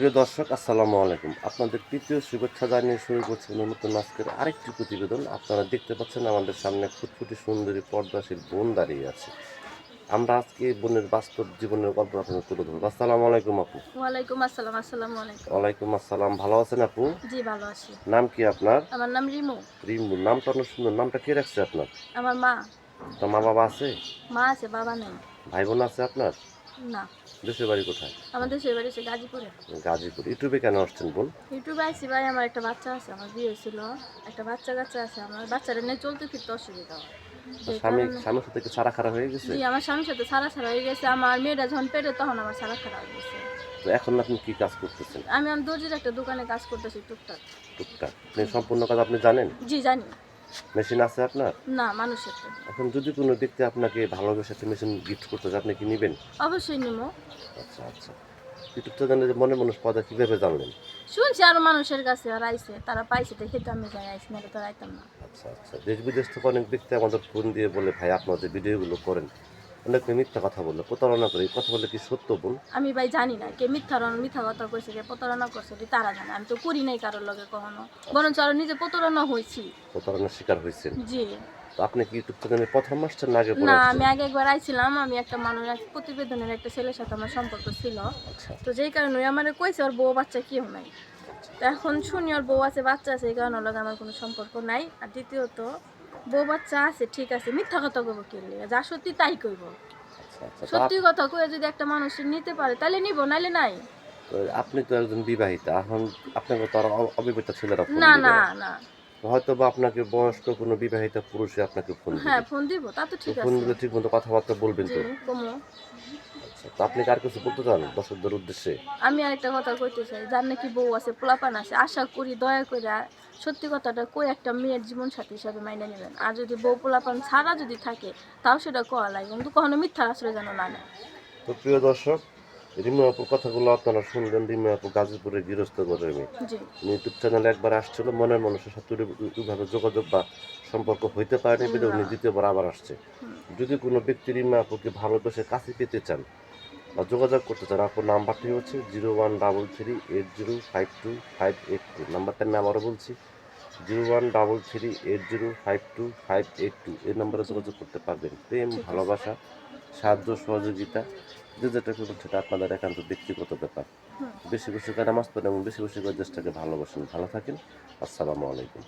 প্রিয় দর্শক আসসালামু আলাইকুম। আপনাদের তৃতীয় শুভেচ্ছা জানিয়ে শুরু করছি নতুন আজকের আরেকটি প্রতিবেদন। আপনারা দেখতে পাচ্ছেন আমাদের সামনে ফুটফুটি সুন্দরী পর্দাশীল বোন দাঁড়িয়ে আছে। আমরা আজকে বোনের বাস্তব জীবনের গল্প আপনাদের তুলে ধরবো। আসসালামু আলাইকুম আপু। ওয়ালাইকুম আসসালাম আসসালামু আলাইকুম। ওয়ালাইকুম আসসালাম। ভালো আছেন আপু? জি ভালো আছি। নাম কি আপনার? আমার নাম রিমু। রিমু নামটা অনেক সুন্দর। নামটা কে রাখছে আপনার? আমার মা। তো মা বাবা আছে? মা আছে বাবা নেই। ভাই বোন আছে আপনার? না। দেশের বাড়ি কোথায়? আমাদের দেশের বাড়ি হচ্ছে গাজীপুরে। গাজীপুর। ইউটিউবে কেন আসছেন বোন ইউটিউবে আইসি ভাই আমার একটা বাচ্চা আছে আমার বিয়ে হয়েছিল। একটা বাচ্চা কাচ্চা আছে আমার বাচ্চাটা নিয়ে চলতে ফিরতে অসুবিধা। হয় স্বামী স্বামীর সাথে কি ছাড়া খারাপ হয়ে গেছে? জি আমার স্বামীর সাথে সারা সারা হয়ে গেছে। আমার মেয়েটা যখন পেটে তখন আমার সারা খারাপ হয়ে গেছে। তো এখন আপনি কি কাজ করতেছেন? আমি আমার দর্জির একটা দোকানে কাজ করতেছি টুকটাক। টুকটাক। আপনি সম্পূর্ণ কাজ আপনি জানেন? জি জানি। মেশিন আছে আপনার? না মানুষের তো। এখন যদি কোনো ব্যক্তি আপনাকে ভালোবেসে একটা মেশিন গিফট করতে চায় আপনি কি নেবেন? অবশ্যই নিমো আচ্ছা আচ্ছা। ইউটিউব চ্যানেলে যে মনে মানুষ পদা কীভাবে জানলেন? শুনছি আরও মানুষের কাছে আর আইসে তারা পাইছে দেখে তো আমি যাই আইসি না তো আইতাম না। আচ্ছা আচ্ছা। দেশ বিদেশ থেকে অনেক ব্যক্তি আমাদের ফোন দিয়ে বলে ভাই আপনার যে ভিডিওগুলো করেন অনেক মিথ্যা কথা বলে প্রতারণা করে এই কথা বলে কি সত্য বোন? আমি ভাই জানি না কে মিথ্যা মিথ্যা কথা কইছে কে প্রতারণা করছে এটি তারা জানে? আমি তো করি নাই কারোর লগে কখনো। বরঞ্চ আরও নিজে প্রতারণা হয়েছি প্রতারণার শিকার হয়েছেন জি। তো আপনি কি ইউটিউব চ্যানেলে প্রথম আসছেন না আগে না? আমি আগে একবার আইছিলাম আমি একটা মানুষ প্রতিবেদনের একটা ছেলের সাথে আমার সম্পর্ক ছিল। আচ্ছা। তো যেই কারণে আমার কইছে ওর বউ বাচ্চা কেউ নাই। এখন শুনি ওর বউ আছে বাচ্চা আছে এই কারণে লগে আমার কোনো সম্পর্ক নাই। আর দ্বিতীয়ত বউ বাচ্চা আছে ঠিক আছে মিথ্যা কথা কইব কে যা সত্যি তাই কইব। আচ্ছা আচ্ছা সত্যি কথা কয়ে যদি একটা মানুষ নিতে পারে তাহলে নিব নাইলে নাই। আপনি তো একজন বিবাহিতা এখন আপনার তো অবিবাহিত ছেলেরা না না? না। হয়তো বা আপনাকে বয়স্ক কোনো বিবাহিত পুরুষে আপনাকে ফোন হ্যাঁ ফোন দিব তা তো ঠিক ফোন আছে। দিলে ঠিক মতো কথাবার্তা বলবেন তো। আচ্ছা তো আপনি কার কিছু বলতে চান দর্শকদের উদ্দেশ্যে? আমি আরেকটা কথা কইতে চাই যার নাকি বউ আছে পোলাপান আছে আশা করি দয়া করে সত্যি কথাটা কই একটা মেয়ের জীবন সাথী হিসাবে মাইনে নেবেন। আর যদি বউ পোলাপান ছাড়া যদি থাকে তাও সেটা করা লাগে কিন্তু কখনো মিথ্যার আশ্রয় যেন না নেয়। তো প্রিয় দর্শক রিমু আপুর কথাগুলো আপনারা শুনলেন রিমু আপু গাজীপুরের গৃহস্থ করে মেয়ে ইউটিউব চ্যানেলে একবার আসছিল মনের মানুষের সাথে ওইভাবে যোগাযোগ বা সম্পর্ক হইতে পারেনি বলে উনি দ্বিতীয়বার আবার আসছে। যদি কোনো ব্যক্তি রিমা আপুকে ভালোবেসে কাছে পেতে চান বা যোগাযোগ করতে চান আপুর নাম্বারটি হচ্ছে zero one double three eight zero five two five eight two. নাম্বারটা আমি আবারও বলছি zero one double three eight zero five two five eight two. এই নাম্বারে যোগাযোগ করতে পারবেন। প্রেম ভালোবাসা সাহায্য সহযোগিতা যে যেটা করবেন সেটা আপনাদের একান্ত ব্যক্তিগত ব্যাপার। বেশি বেশি করে নামাজ পড়েন এবং বেশি বেশি করে দেশটাকে ভালোবাসেন। ভালো থাকেন। আসসালামু আলাইকুম।